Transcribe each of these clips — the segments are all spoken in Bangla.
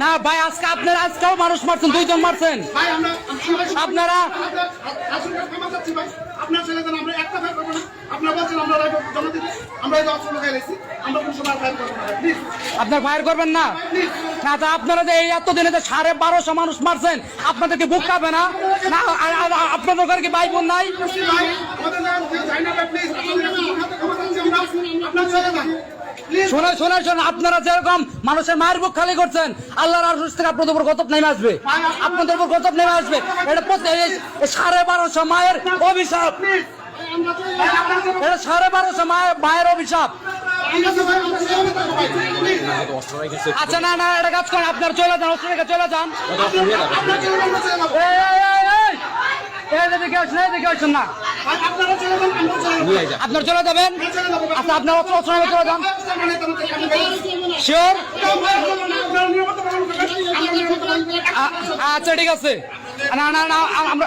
না ভাই আজকে আপনারা আজকেও মানুষ মারছেন দুইজন মারছেন। আপনারা আপনার ছেলেদের আমরা একটা ফাইল করব না আপনারা বলছেন আমরা জমা দিতে। আমরা এই অস্ত্র লাগাই রেখেছি আমরা কোনো সময় ফাইল করব না আপনার ফায়ার করবেন না? না তা আপনারা যে এই এতদিনে যে সাড়ে বারোশো মানুষ মারছেন আপনাদেরকে বুক পাবে না? আপনাদের ঘরে কি ভাই বোন নাই ভাই আমাদের না যাই না প্লিজ আপনাদের কাছে হাতে ক্ষমা চাচ্ছি আমরা আপনার ছেলে না প্লিজ শোনেন শোনেন শোনেন আপনারা যেরকম মানুষের মায়ের বুক খালি করছেন আল্লাহর আরশ থেকে আপনাদের উপর গতব নেমে আসবে। আপনাদের উপর গতব নেমে আসবে। এটা সাড়ে বারোশো মায়ের অভিশাপ। এটা সাড়ে বারোশো মায়ের অভিশাপ। আচ্ছা না না এটা কাজ করেন আপনার চলে যান অস্ট্রেলিয়া চলে যান এই, এই, এই, এই! এই এদিকে আসুন এদিকে আসুন না আপনার চলে যাবেন? আচ্ছা আপনার নেমে চলে যান। শিওর আচ্ছা ঠিক আছে। না না না আমরা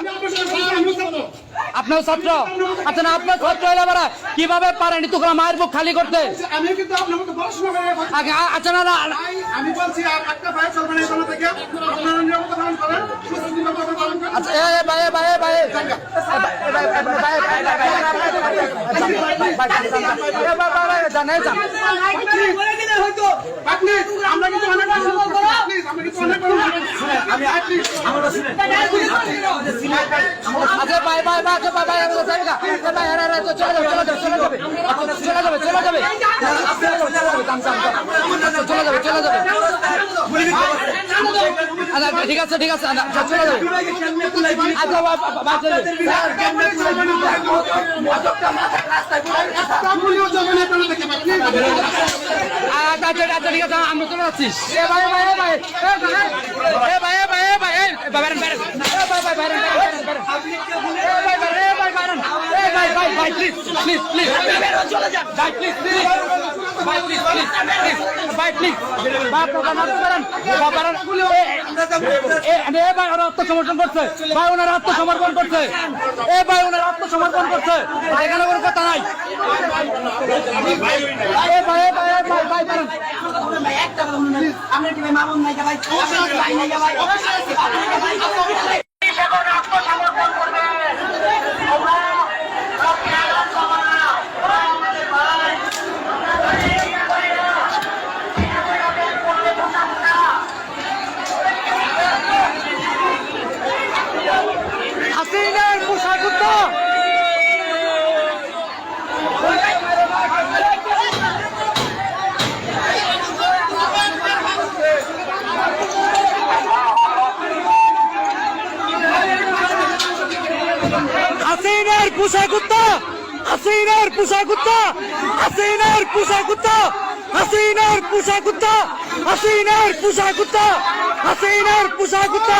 আপনার ছাত্র। আচ্ছা না আপনার ছাত্র হলে আমরা কীভাবে পারেন? তোকে মায়ের বুক খালি করতে। আমি কিন্তু আপনার মতো পড়াশোনা করে আচ্ছা না না আমি বলছি একটা ফায়ার চলবে না থেকে। চলে যাবে চলে যাবে। চলে যাবে চলে যাবে ঠিক আছে ঠিক আছে ঠিক আছে আমরা চলে যাচ্ছি ভাই ভাই ভাই ভাই ভাই ভাই ভাই বাইরেন বাইরেন বাইরেন বাইরেন বাইরেন বাইরেন প্লিজ প্লিজ ভাই প্লিজ প্লিজ ভাই ভাই আপনারা মারতে পারেন ভাই এ ভাই ওরা আত্মসমর্পণ করছে করছে এ ভাই ওনারা আত্মসমর্পণ করছে এখানে কোনো কথা নাই আমরা কি মামুন নাই ভাই নাই ভাই পোষা কুত্তা হাসিনার পোষা কুত্তা হাসিনার পোষা কুত্তা হাসিনার পোষা কুত্তা হাসিনার পোষা কুত্তা হাসিনার পোষা কুত্তা